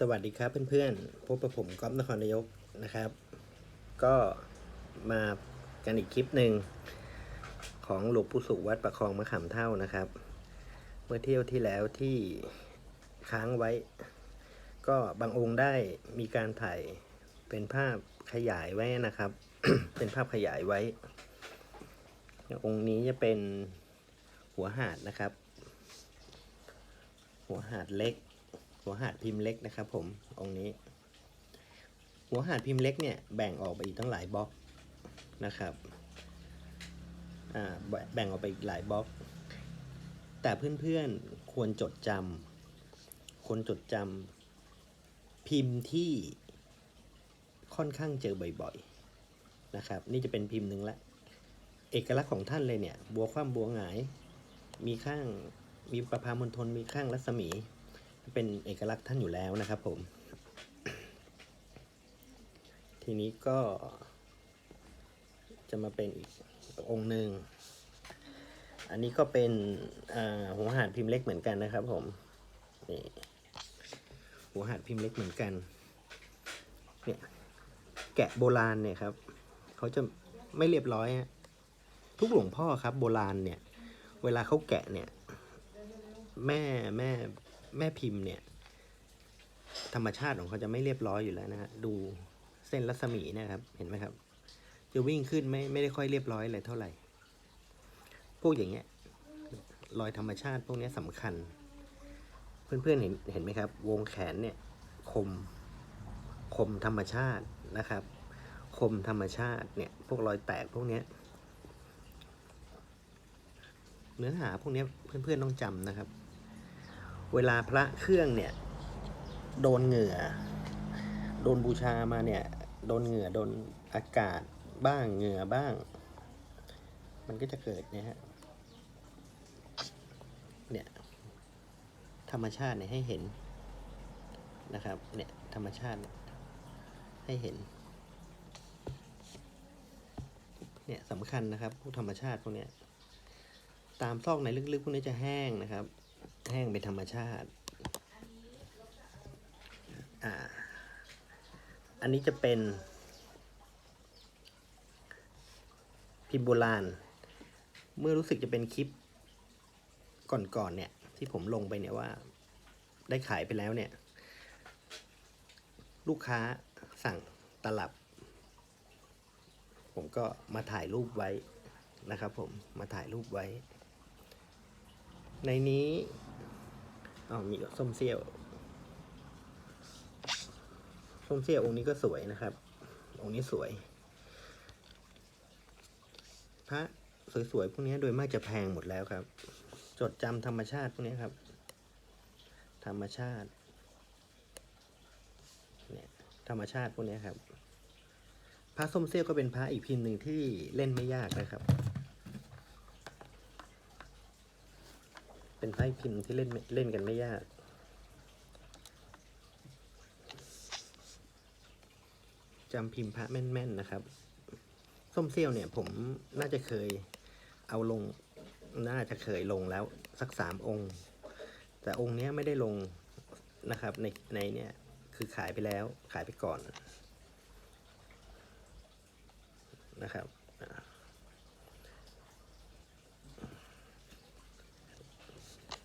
สวัสดีครับเพื่อนๆ พบกับผมก๊อฟนครนายกนะครับ ก็มากันอีกคลิปหนึ่งของหลวงปู่สุวัดประคองมะขามเท่านะครับ เมื่อเที่ยวที่แล้วที่ค้างไว้ ก็บางองค์ได้มีการถ่ายเป็นภาพขยายไว้นะครับ เป็นภาพขยายไว้ องค์นี้จะเป็นหัวหาดนะครับ หัวหาดเล็ก หัวหาดพิมพ์เล็กนะครับผมองค์นี้ หัวหาดพิมพ์เล็กเนี่ยแบ่งออกไปอีกตั้งหลายบล็อกนะครับอ่าแบ่งออกไปอีกหลายบล็อก แต่เพื่อนๆควรจดจำควรจดจำพิมพ์ที่ค่อนข้างเจอบ่อยๆนะครับ นี่จะเป็นพิมพ์หนึ่งละเอกลักษณ์ของท่านเลยเนี่ย บัวคว่ำบัวหงาย มีข้างมีประพามณฑลมีข้างรัศมี เป็นเอกลักษณ์ท่านอยู่แล้วนะครับผม ทีนี้ก็ จะมาเป็นอีกองค์หนึ่ง อันนี้ก็เป็นหัวหาดพิมพ์เล็กเหมือนกันนะครับผม นี่หัวหาดพิมพ์เล็กเหมือนกัน เนี่ยแกะโบราณเนี่ยครับ เขาจะไม่เรียบร้อยฮะทุกหลวงพ่อครับ โบราณเนี่ย เวลาเขาแกะเนี่ย แม่แม่ แม่พิมพ์เนี่ย ธรรมชาติของเขาจะไม่เรียบร้อยอยู่แล้วนะฮะดูเส้นรัศมีนะครับ เห็นไหมครับ จะวิ่งขึ้นไม่ไม่ได้ค่อยเรียบร้อยเลยเท่าไหร่ พวกอย่างเงี้ยรอยธรรมชาติพวกนี้สำคัญ เพื่อนๆเห็นเห็นไหมครับ วงแขนเนี่ยคมคมธรรมชาตินะครับ คมธรรมชาติเนี่ย พวกรอยแตกพวกเนี้ยเนื้อหาพวกนี้เพื่อนๆต้องจำนะครับ เวลาพระเครื่องเนี่ย โดนเหงื่อ โดนบูชามาเนี่ย โดนเหงื่อโดนอากาศบ้างเหงื่อบ้าง มันก็จะเกิดเนี่ยฮะเนี่ยธรรมชาติเนี่ยให้เห็นนะครับ เนี่ยธรรมชาติให้เห็น เนี่ยสำคัญนะครับ พวกธรรมชาติพวกเนี้ยตามซอกในลึกๆพวกนี้จะแห้งนะครับ แห้งเป็นธรรมชาติ อ่า อันนี้จะเป็น พิมพ์โบราณ เมื่อรู้สึกจะเป็นคลิปก่อนๆเนี่ย ที่ผมลงไปเนี่ยว่า ได้ขายไปแล้วเนี่ย ลูกค้าสั่งตลับ ผมก็มาถ่ายรูปไว้นะครับผมมาถ่ายรูปไว้ ในนี้อ๋อมีส้มเซี่ยวส้มเซี่ยวองค์นี้ก็สวยนะครับ องค์นี้สวยพระสวยๆพวกนี้โดยมากจะแพงหมดแล้วครับ จดจำธรรมชาติพวกนี้ครับ ธรรมชาติเนี่ยธรรมชาติพวกนี้ครับพระส้มเซี่ยวก็เป็นพระอีกพิมพ์หนึ่งที่เล่นไม่ยากนะครับ เป็นไพระอีกพิมพ์ที่เล่นเล่นกันไม่ยาก จำพิมพ์พระแม่นๆนะครับ ส้มเซี่ยวเนี่ยผมน่าจะเคยเอาลง น่าจะเคยลงแล้วสักสามองค์ แต่องค์นี้ไม่ได้ลงนะครับในในเนี่ยคือขายไปแล้วขายไปก่อนนะครับอ่า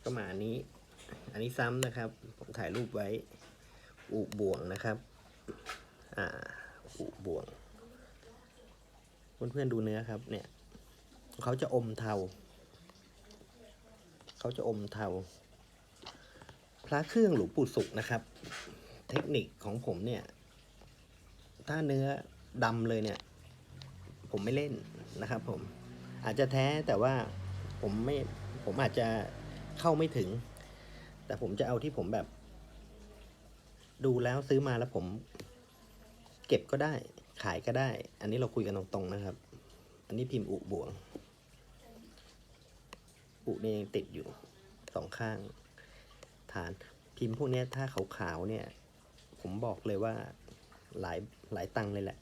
ก็มาอันนี้ อันนี้ซ้ำนะครับ ผมถ่ายรูปไว้ อุบ่วงนะครับ อ่า อุบ่วง เพื่อนๆดูเนื้อครับ เนี่ย เขาจะอมเทา เขาจะอมเทา พระเครื่องหลวงปู่สุกนะครับ เทคนิคของผมเนี่ย ถ้าเนื้อดำเลยเนี่ย ผมไม่เล่นนะครับ ผม อาจจะแท้แต่ว่าผมไม่ ผมอาจจะ เข้าไม่ถึง แต่ผมจะเอาที่ผมแบบ ดูแล้วซื้อมาแล้วผม เก็บก็ได้ ขายก็ได้ อันนี้เราคุยกันตรงๆนะครับ อันนี้พิมพ์อุบวง อุเนี่ยังติดอยู่สองข้าง ฐานพิมพ์พวกนี้ถ้าขาวๆเนี่ย ผมบอกเลยว่าหลายหลายตังเลยแหละ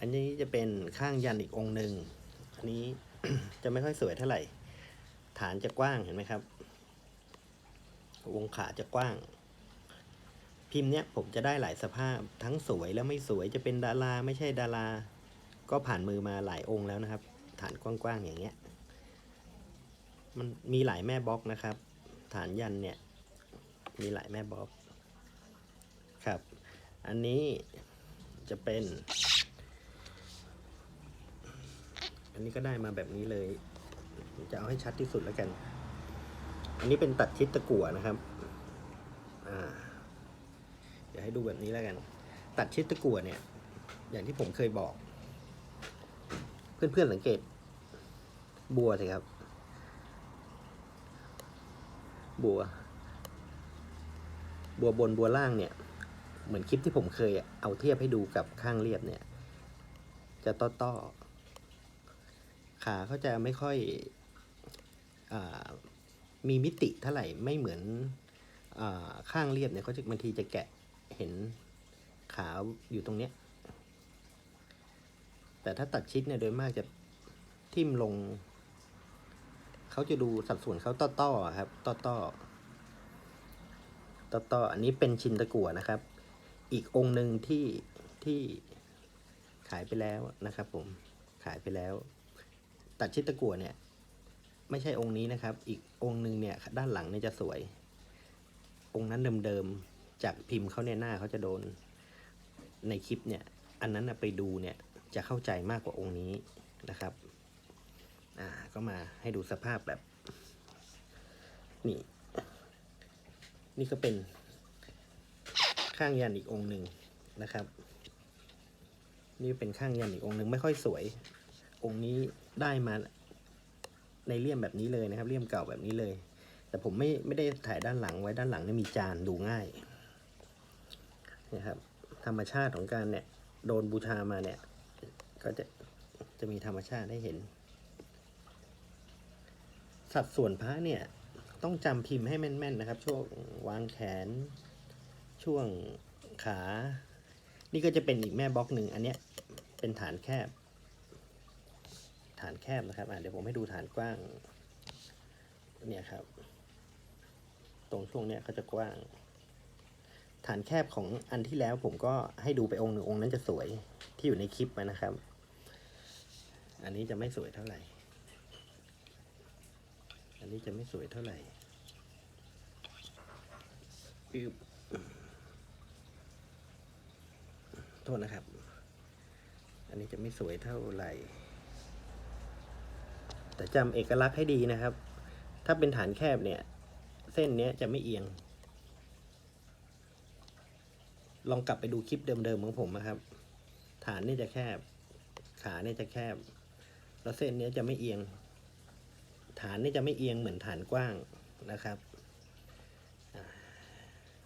อันนี้จะเป็นข้างยันอีกองหนึ่ง อันนี้ จะไม่ค่อยสวยเท่าไหร่ ฐานจะกว้างเห็นไหมครับ วงขาจะกว้าง พิมพ์เนี้ยผมจะได้หลายสภาพทั้งสวยและไม่สวยจะเป็นดาราไม่ใช่ดารา ก็ผ่านมือมาหลายองค์แล้วนะครับ ฐานกว้างๆอย่างเงี้ย มันมีหลายแม่บล็อกนะครับ ฐานยันเนี่ย มีหลายแม่บล็อกครับ อันนี้จะเป็น อั นนี้ก็ได้มาแบบนี้เลย จะเอาให้ชัดที่สุดแล้วกัน อันนี้เป็นตัดชิดตะกั่วนะครับ อ่า เดี๋ยวให้ดูแบบนี้แล้วกัน ตัดชิดตะกั่วเนี่ย อย่างที่ผมเคยบอก เพื่อนๆสังเกต บัวสิครับ บัว บัวบนบัวล่างเนี่ย เหมือนคลิปที่ผมเคยเอาเทียบให้ดูกับข้างเรียบเนี่ย จะต้อต้อๆ ขาเขาจะไม่ค่อยอมีมิติเท่าไหร่ไม่เหมือนอข้างเรียบเนี่ยเขาจะบางทีจะแกะเห็นขาอยู่ตรงเนี้ย แต่ถ้าตัดชิดเนี่ยโดยมากจะทิ่มลง เขาจะดูสัดส่วนเขาต้อต้อๆครับต้อต้อต้อต้อๆอันนี้เป็นชินตะกั่วนะครับ อีกองค์หนึ่งที่ที่ขายไปแล้วนะครับผมขายไปแล้ว ตัดชิดตะกั่วเนี่ย ไม่ใช่องค์นี้นะครับ อีกองค์หนึ่งเนี่ย ด้านหลังเนี่ยจะสวย องค์นั้นเดิมๆจากพิมพ์เขาเนี่ยหน้าเขาจะโดนในคลิปเนี่ย อันนั้นไปดูเนี่ยจะเข้าใจมากกว่าองค์นี้นะครับอ่าก็มาให้ดูสภาพแบบ นี่ นี่ก็เป็นข้างยันอีกองค์หนึ่งนะครับ นี่เป็นข้างยันอีกองค์หนึ่งไม่ค่อยสวย องค์นี้ ได้มาในเลี่ยมแบบนี้เลยนะครับเลี่ยมเก่าแบบนี้เลย แต่ผมไม่ไม่ได้ถ่ายด้านหลังไว้ด้านหลังเนี่ยมีจานดูง่ายนี่ครับธรรมชาติของการเนี่ยโดนบูชามาเนี่ย ก็จะจะมีธรรมชาติให้เห็น สัดส่วนพระเนี่ยต้องจำพิมพ์ให้แม่นๆนะครับ ช่วงวางแขน ช่วงขา นี่ก็จะเป็นอีกแม่บล็อกหนึ่งอันเนี้ยเป็นฐานแคบานแคบนะครับอะเดี๋ยวผมให้ดูฐานกว้าง เนี่ยครับ ตรงช่วงเนี้ยเขาจะกว้าง ฐานแคบของอันที่แล้วผมก็ให้ดูไปองค์หนึ่งองค์นั้นจะสวยที่อยู่ในคลิปนะครับ อันนี้จะไม่สวยเท่าไหร่ อันนี้จะไม่สวยเท่าไหร่อึบโทษนะครับ อันนี้จะไม่สวยเท่าไหร่ แต่จำเอกลักษณ์ให้ดีนะครับ ถ้าเป็นฐานแคบเนี่ย เส้นนี้จะไม่เอียง ลองกลับไปดูคลิปเดิมๆของผมนะครับ ฐานนี่จะแคบ ขาเนี่ยจะแคบ แล้วเส้นนี้จะไม่เอียง ฐานนี่จะไม่เอียงเหมือนฐานกว้างนะครับ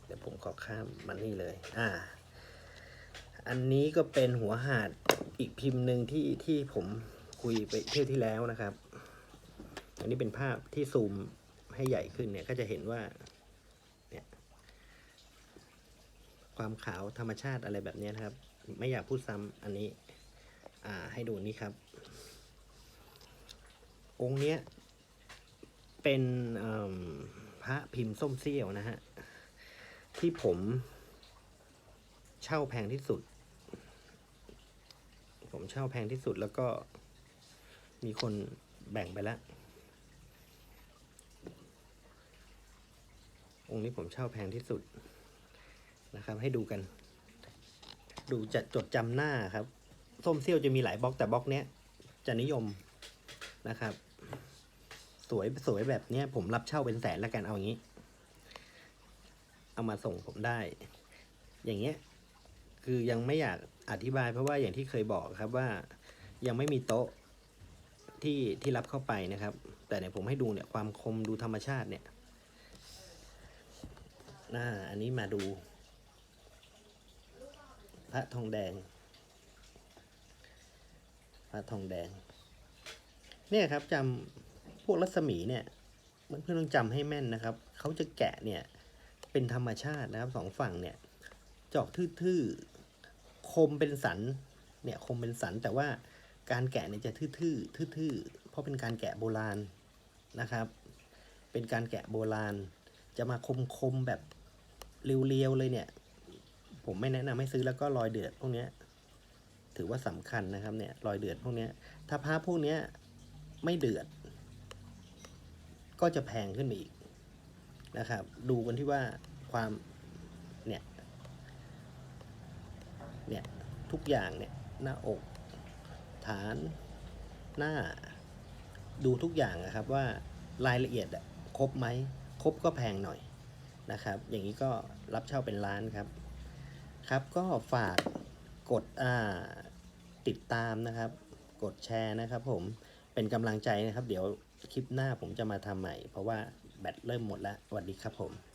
เดี๋ยวผมขอข้ามมันนี่เลย อ่า อันนี้ก็เป็นหัวหาดอีกพิมพ์หนึ่งที่ที่ผมคุยไปเที่ยวที่แล้วนะครับ อันนี้เป็นภาพที่ซูมให้ใหญ่ขึ้นเนี่ยก็จะเห็นว่าเนี่ยความขาวธรรมชาติอะไรแบบนี้นะครับ ไม่อยากพูดซ้ำอันนี้อ่าให้ดูนี่ครับ องค์เนี้ยเป็นพระพิมพ์ส้มเสี้ยวนะฮะที่ผมเช่าแพงที่สุด ผมเช่าแพงที่สุดแล้วก็มีคนแบ่งไปแล้ว องค์นี้ผมเช่าแพงที่สุดนะครับ ให้ดูกัน ดูจะจดจำหน้าครับ ส้มเซี่ยวจะมีหลายบล็อกแต่บล็อกเนี้ยจะนิยมนะครับ สวยสวยแบบเนี้ยผมรับเช่าเป็นแสนแล้วกันเอาอย่างนี้ เอามาส่งผมได้ อย่างเงี้ยคือยังไม่อยากอธิบายเพราะว่าอย่างที่เคยบอกครับว่ายังไม่มีโต๊ะที่ที่รับเข้าไปนะครับ แต่เนี่ยผมให้ดูเนี่ยความคมดูธรรมชาติเนี่ย น่าอันนี้มาดู พระทองแดง พระทองแดง เนี่ยครับจำพวกรัศมีเนี่ยมันเพื่อนต้องจำให้แม่นนะครับ เขาจะแกะเนี่ยเป็นธรรมชาตินะครับสองฝั่งเนี่ยจอกทื่อๆคมเป็นสันเนี่ยคมเป็นสันแต่ว่าการแกะเนี่ยจะทื่อๆทื่อๆเพราะเป็นการแกะโบราณนะครับ เป็นการแกะโบราณ จะมาคมๆแบบ เรียวๆเลยเนี่ย ผมไม่แนะนำให้ซื้อแล้วก็รอยเดือดพวกเนี้ยถือว่าสำคัญนะครับเนี่ยรอยเดือดพวกเนี้ย ถ้าผ้าพวกเนี้ยไม่เดือด ก็จะแพงขึ้นอีกนะครับ ดูกันที่ว่าความเนี่ยเนี่ยทุกอย่างเนี่ยหน้าอก ฐานหน้า ดูทุกอย่างนะครับว่ารายละเอียดอะครบไหมครบก็แพงหน่อย นะครับ อย่างนี้ก็รับเช่าเป็นล้านครับ ครับก็ฝากกดอ่าติดตามนะครับ กดแชร์นะครับ ผมเป็นกำลังใจนะครับ เดี๋ยวคลิปหน้าผมจะมาทำใหม่ เพราะว่าแบตเริ่มหมดแล้วสวัสดีครับผม